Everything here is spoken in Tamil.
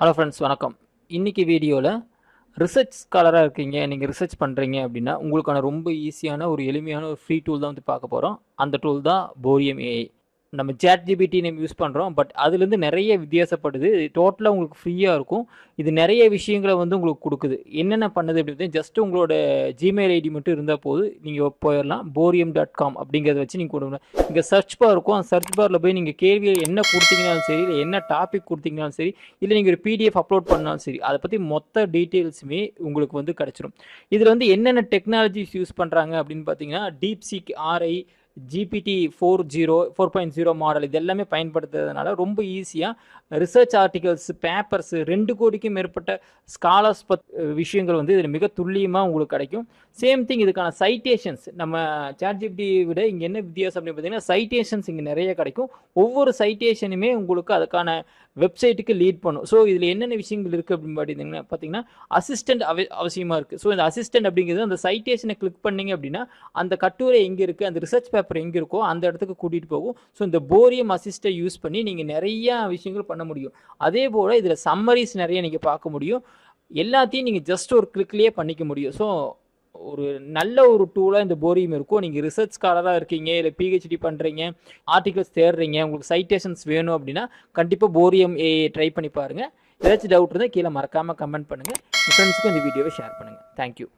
ஹலோ ஃப்ரெண்ட்ஸ் வணக்கம். இன்றைக்கி வீடியோவில் ரிசர்ச் ஸ்காலராக இருக்கீங்க நீங்கள் ரிசர்ச் பண்ணுறீங்க அப்படின்னா உங்களுக்கான ரொம்ப ஈஸியான ஒரு எளிமையான ஒரு ஃப்ரீ டூல் தான் வந்து பார்க்க போகிறோம் அந்த டூல் தான் போரியம் ஏஐ நம்ம சேட் ஜிபிடி நம்ம யூஸ் பண்ணுறோம் பட் அதுலேருந்து நிறைய வித்தியாசப்படுது. டோட்டலாக உங்களுக்கு ஃப்ரீயாக இருக்கும். இது நிறைய விஷயங்களை வந்து உங்களுக்கு கொடுக்குது. என்னென்ன பண்ணுது அப்படின்னு ஜஸ்ட் உங்களோட ஜிமெயில் ஐடி மட்டும் இருந்தால் போது நீங்கள் போயிடலாம். போரியம் டாட் காம் அப்படிங்கிறத வச்சு நீங்கள் கொடுங்க இங்கே சர்ச் பார் இருக்கும். அந்த சர்ச் பாரில் போய் நீங்கள் கேள்வி என்ன கொடுத்தீங்கனாலும் சரி இல்லை என்ன டாபிக் கொடுத்தீங்கனாலும் சரி இல்லை நீங்கள் ஒரு பிடிஎஃப் அப்லோட் பண்ணாலும் சரி அதை பற்றி மொத்த டீட்டெயில்ஸுமே உங்களுக்கு வந்து கிடச்சிரும். இதில் வந்து என்னென்ன டெக்னாலஜிஸ் யூஸ் பண்ணுறாங்க அப்படின்னு பார்த்தீங்கன்னா DeepSeek R I GPT four zero four point zero model இது எல்லாமே பயன்படுத்துறதுனால ரொம்ப ஈஸியாக ரிசர்ச் ஆர்டிகல்ஸ் பேப்பர்ஸ் ரெண்டு கோடிக்கும் மேற்பட்ட ஸ்காலர்ஸ் பத் விஷயங்கள் வந்து இதில் மிக துல்லியமாக உங்களுக்கு கிடைக்கும். சேம் திங் இதுக்கான சைட்டேஷன்ஸ் நம்ம சாட்ஜிபிடி விட இங்கே என்ன வித்தியாசம் அப்படின்னு பார்த்தீங்கன்னா சைட்டேஷன்ஸ் இங்கே நிறைய கிடைக்கும். ஒவ்வொரு சைட்டேஷனுமே உங்களுக்கு அதுக்கான வெப்சைட்டுக்கு லீட் பண்ணும். ஸோ இதில் என்னென்ன விஷயங்கள் இருக்குது அப்படின்னு பார்த்தீங்கன்னா பார்த்தீங்கன்னா அசிஸ்டன்ட் அவ அவசியமாக இருக்குது ஸோ இந்த அசிஸ்டன்ட் அப்படிங்கிறது அந்த சைட்டேஷனை கிளிக் பண்ணீங்க அப்படின்னா அந்த கட்டுரை எங்கே இருக்குது அந்த ரிசர்ச் பேப்பர் எங்கே இருக்கோ அந்த இடத்துக்கு கூட்டிகிட்டு போகும். ஸோ இந்த போரியம் அசிஸ்ட்டை யூஸ் பண்ணி நீங்கள் நிறையா விஷயங்கள் பண்ண முடியும். அதே போல் இதில் சம்மரிஸ் நிறைய நீங்கள் பார்க்க முடியும். எல்லாத்தையும் நீங்கள் ஜஸ்ட் ஒரு கிளிக்லேயே பண்ணிக்க முடியும். ஸோ ஒரு நல்ல ஒரு டூலாக இந்த போரியம் இருக்கும். நீங்கள் ரிசர்ச் ஸ்காலராக இருக்கீங்க இல்லை பிஹெச்டி பண்ணுறீங்க ஆர்டிகல்ஸ் தேடுறீங்க உங்களுக்கு சைட்டேஷன்ஸ் வேணும் அப்படின்னா கண்டிப்பாக போரியம் ஏ ட்ரை பண்ணி பாருங்கள் ஏதாச்சும் டவுட் இருந்தால் கீழே மறக்காமல் கமெண்ட் பண்ணுங்கள் ஃப்ரெண்ட்ஸுக்கும் இந்த வீடியோவை ஷேர் பண்ணுங்கள் தேங்க்யூ